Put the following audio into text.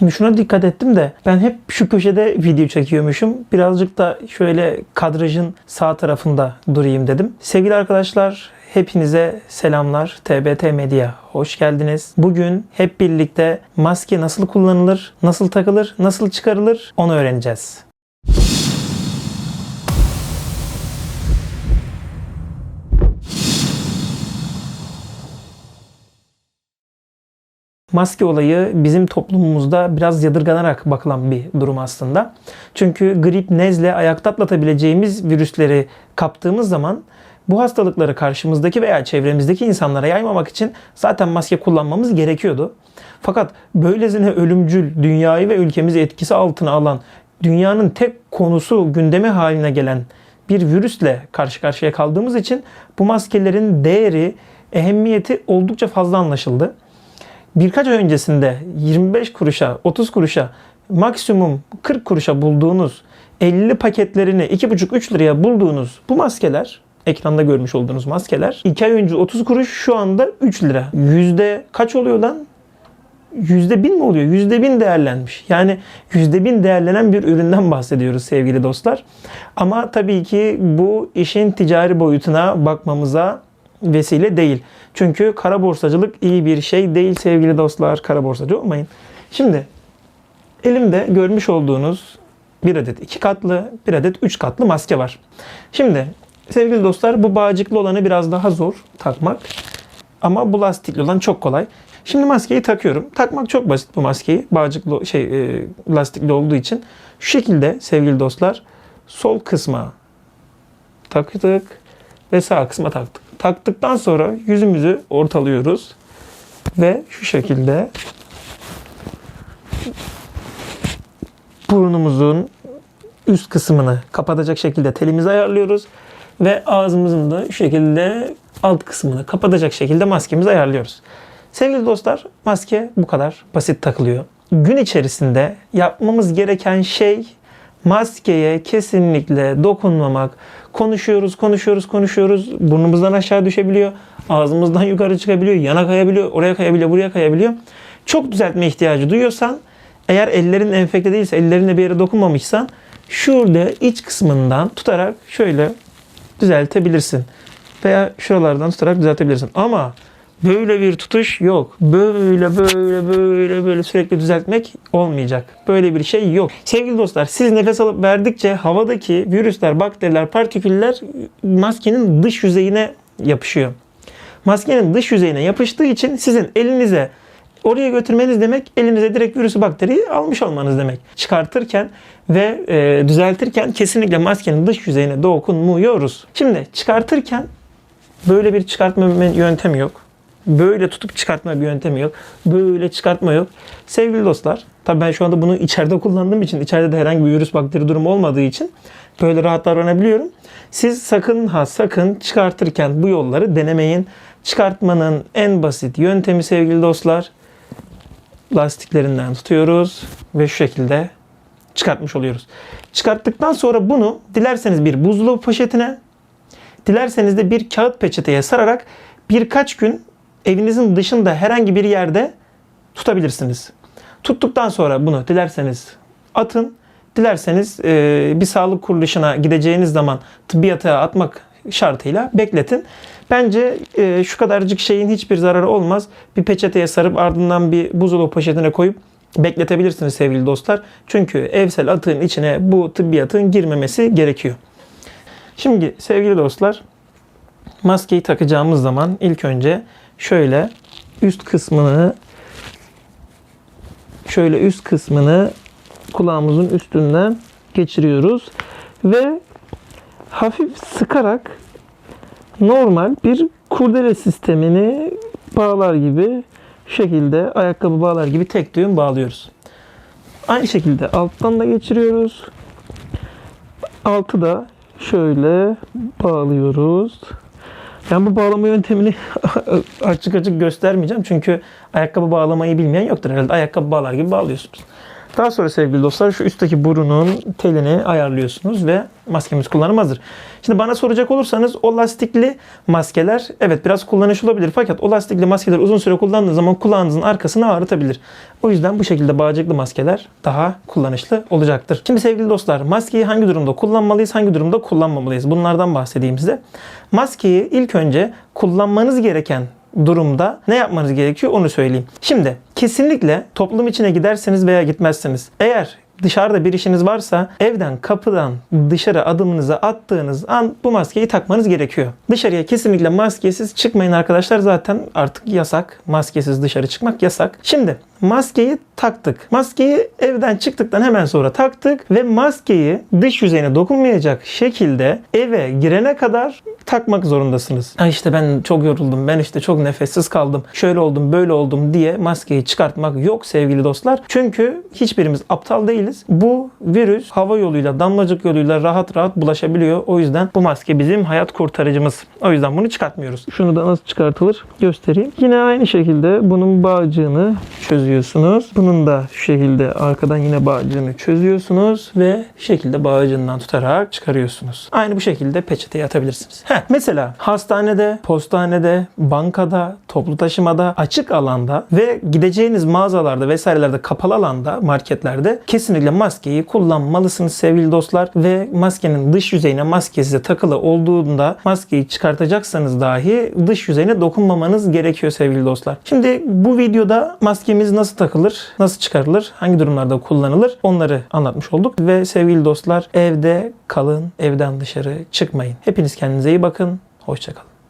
Şimdi şuna dikkat ettim de ben hep şu köşede video çekiyormuşum. Birazcık da şöyle kadrajın sağ tarafında durayım dedim. Sevgili arkadaşlar hepinize selamlar. TBT Medya hoş geldiniz. Bugün hep birlikte maske nasıl kullanılır, nasıl takılır, nasıl çıkarılır onu öğreneceğiz. Maske olayı bizim toplumumuzda biraz yadırganarak bakılan bir durum aslında. Çünkü grip, nezle, ayakta atlatabileceğimiz virüsleri kaptığımız zaman bu hastalıkları karşımızdaki veya çevremizdeki insanlara yaymamak için zaten maske kullanmamız gerekiyordu. Fakat böylesine ölümcül, dünyayı ve ülkemizi etkisi altına alan, dünyanın tek konusu gündeme haline gelen bir virüsle karşı karşıya kaldığımız için bu maskelerin değeri, ehemmiyeti oldukça fazla anlaşıldı birkaç ay öncesinde 25 kuruşa, 30 kuruşa, maksimum 40 kuruşa bulduğunuz 50 paketlerini 2,5-3 liraya bulduğunuz bu maskeler ekranda görmüş olduğunuz maskeler 2 ay önce 30 kuruş şu anda 3 lira. Yüzde kaç oluyor lan? Yüzde bin mi oluyor? Yüzde bin değerlenmiş. Yani yüzde bin değerlenen bir üründen bahsediyoruz sevgili dostlar. Ama tabii ki bu işin ticari boyutuna bakmamıza vesile değil. Çünkü kara borsacılık iyi bir şey değil sevgili dostlar. Kara borsacı olmayın. Şimdi elimde görmüş olduğunuz bir adet iki katlı, bir adet üç katlı maske var. Şimdi sevgili dostlar bu bağcıklı olanı biraz daha zor takmak. Ama bu lastikli olan çok kolay. Şimdi maskeyi takıyorum. Takmak çok basit bu maskeyi. Bağcıklı şey e, lastikli olduğu için. Şu şekilde sevgili dostlar sol kısma taktık ve sağ kısma taktık. Taktıktan sonra yüzümüzü ortalıyoruz ve şu şekilde burnumuzun üst kısmını kapatacak şekilde telimizi ayarlıyoruz ve ağzımızın da şu şekilde alt kısmını kapatacak şekilde maskemizi ayarlıyoruz. Sevgili dostlar maske bu kadar basit takılıyor. Gün içerisinde yapmamız gereken şey maskeye kesinlikle dokunmamak. Konuşuyoruz, konuşuyoruz, konuşuyoruz. Burnumuzdan aşağı düşebiliyor. Ağzımızdan yukarı çıkabiliyor. Yana kayabiliyor, oraya kayabiliyor, buraya kayabiliyor. Çok düzeltme ihtiyacı duyuyorsan, eğer ellerin enfekte değilse, ellerine bir yere dokunmamışsan şurada iç kısmından tutarak şöyle düzeltebilirsin. Veya şuralardan tutarak düzeltebilirsin. Ama Böyle bir tutuş yok. Böyle böyle böyle böyle sürekli düzeltmek olmayacak. Böyle bir şey yok. Sevgili dostlar siz nefes alıp verdikçe havadaki virüsler, bakteriler, partiküller maskenin dış yüzeyine yapışıyor. Maskenin dış yüzeyine yapıştığı için sizin elinize oraya götürmeniz demek elinize direkt virüsü bakteriyi almış olmanız demek. Çıkartırken ve e, düzeltirken kesinlikle maskenin dış yüzeyine dokunmuyoruz. Şimdi çıkartırken böyle bir çıkartma yöntemi yok. Böyle tutup çıkartma bir yöntemi yok. Böyle çıkartma yok. Sevgili dostlar, tabii ben şu anda bunu içeride kullandığım için, içeride de herhangi bir virüs bakteri durumu olmadığı için böyle rahat davranabiliyorum. Siz sakın ha sakın çıkartırken bu yolları denemeyin. Çıkartmanın en basit yöntemi sevgili dostlar, lastiklerinden tutuyoruz ve şu şekilde çıkartmış oluyoruz. Çıkarttıktan sonra bunu dilerseniz bir buzdolabı poşetine, dilerseniz de bir kağıt peçeteye sararak birkaç gün evinizin dışında herhangi bir yerde tutabilirsiniz. Tuttuktan sonra bunu dilerseniz atın, dilerseniz e, bir sağlık kuruluşuna gideceğiniz zaman tıbbiyata atmak şartıyla bekletin. Bence e, şu kadarcık şeyin hiçbir zararı olmaz. Bir peçeteye sarıp ardından bir buzdolabı poşetine koyup bekletebilirsiniz sevgili dostlar. Çünkü evsel atığın içine bu tıbbiyatın girmemesi gerekiyor. Şimdi sevgili dostlar maskeyi takacağımız zaman ilk önce şöyle üst kısmını şöyle üst kısmını kulağımızın üstünden geçiriyoruz ve hafif sıkarak normal bir kurdele sistemini bağlar gibi şekilde ayakkabı bağlar gibi tek düğüm bağlıyoruz. Aynı şekilde alttan da geçiriyoruz. Altı da şöyle bağlıyoruz. Ben bu bağlama yöntemini açık açık göstermeyeceğim. Çünkü ayakkabı bağlamayı bilmeyen yoktur herhalde. Ayakkabı bağlar gibi bağlıyorsunuz. Daha sonra sevgili dostlar şu üstteki burunun telini ayarlıyorsunuz ve maskemiz kullanım hazır. Şimdi bana soracak olursanız o lastikli maskeler evet biraz kullanışlı olabilir fakat o lastikli maskeler uzun süre kullandığınız zaman kulağınızın arkasını ağrıtabilir. O yüzden bu şekilde bağcıklı maskeler daha kullanışlı olacaktır. Şimdi sevgili dostlar maskeyi hangi durumda kullanmalıyız, hangi durumda kullanmamalıyız? Bunlardan bahsedeyim size. Maskeyi ilk önce kullanmanız gereken durumda ne yapmanız gerekiyor onu söyleyeyim. Şimdi kesinlikle toplum içine giderseniz veya gitmezseniz eğer dışarıda bir işiniz varsa evden kapıdan dışarı adımınızı attığınız an bu maskeyi takmanız gerekiyor. Dışarıya kesinlikle maskesiz çıkmayın arkadaşlar. Zaten artık yasak. Maskesiz dışarı çıkmak yasak. Şimdi maskeyi taktık. Maskeyi evden çıktıktan hemen sonra taktık ve maskeyi dış yüzeyine dokunmayacak şekilde eve girene kadar takmak zorundasınız. Ha işte ben çok yoruldum, ben işte çok nefessiz kaldım, şöyle oldum, böyle oldum diye maskeyi çıkartmak yok sevgili dostlar. Çünkü hiçbirimiz aptal değiliz. Bu virüs hava yoluyla, damlacık yoluyla rahat rahat bulaşabiliyor. O yüzden bu maske bizim hayat kurtarıcımız. O yüzden bunu çıkartmıyoruz. Şunu da nasıl çıkartılır göstereyim. Yine aynı şekilde bunun bağcığını çözüyorsunuz. Bunun da şu şekilde arkadan yine bağcığını çözüyorsunuz ve şekilde bağcığından tutarak çıkarıyorsunuz. Aynı bu şekilde peçeteye atabilirsiniz. Heh, mesela hastanede, postanede, bankada, toplu taşımada, açık alanda ve gideceğiniz mağazalarda vesairelerde kapalı alanda, marketlerde kesinlikle maskeyi kullanmalısınız sevgili dostlar ve maskenin dış yüzeyine maske size takılı olduğunda maskeyi çıkartacaksanız dahi dış yüzeyine dokunmamanız gerekiyor sevgili dostlar. Şimdi bu videoda maskemiz nasıl takılır, nasıl çıkarılır, hangi durumlarda kullanılır onları anlatmış olduk ve sevgili dostlar evde kalın, evden dışarı çıkmayın. Hepiniz kendinize iyi bakın. Hoşçakalın.